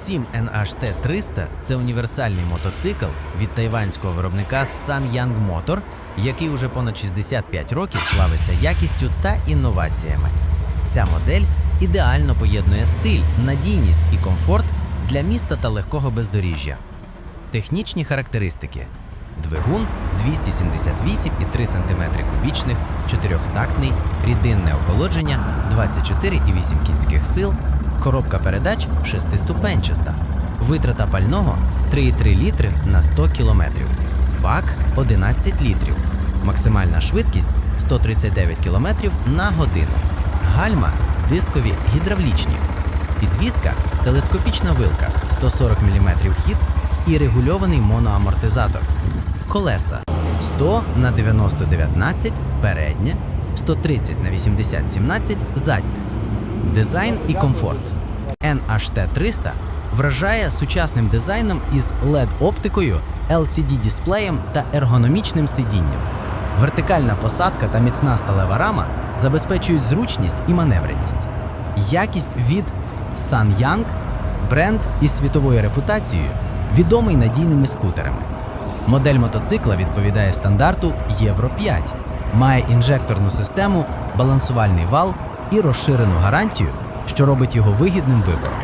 7NHT 300 це універсальний мотоцикл від тайванського виробника Sanyang Motor, який уже понад 65 років славиться якістю та інноваціями. Ця модель ідеально поєднує стиль, надійність і комфорт для міста та легкого бездоріжжя. Технічні характеристики: двигун 278,3 см кубічних, чотирьохтактний, рідинне охолодження 24,8 кінських сил, коробка передач шестиступенчаста, витрата пального 3,3 літри на 100 км, бак 11 літрів, максимальна швидкість 139 км на годину, гальма дискові гідравлічні, підвізка телескопічна вилка 140 мм хід і регульований моноамортизатор. Колеса 100 на 90 19 переднє, 130 на 80 17 заднє. Дизайн і комфорт. NHT 300 вражає сучасним дизайном із LED-оптикою, LCD-дисплеєм та ергономічним сидінням. Вертикальна посадка та міцна сталева рама забезпечують зручність і маневреність. Якість від Sanyang – бренд із світовою репутацією, відомий надійними скутерами. Модель мотоцикла відповідає стандарту Євро 5, має інжекторну систему, балансувальний вал і розширену гарантію, що робить його вигідним вибором.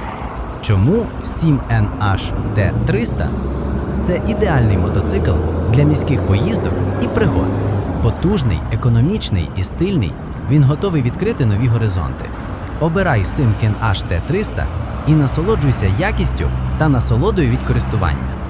Чому 7NH T300 це ідеальний мотоцикл для міських поїздок і пригод. Потужний, економічний і стильний, він готовий відкрити нові горизонти. Обирай Simken HT300 і насолоджуйся якістю та насолодою від користування.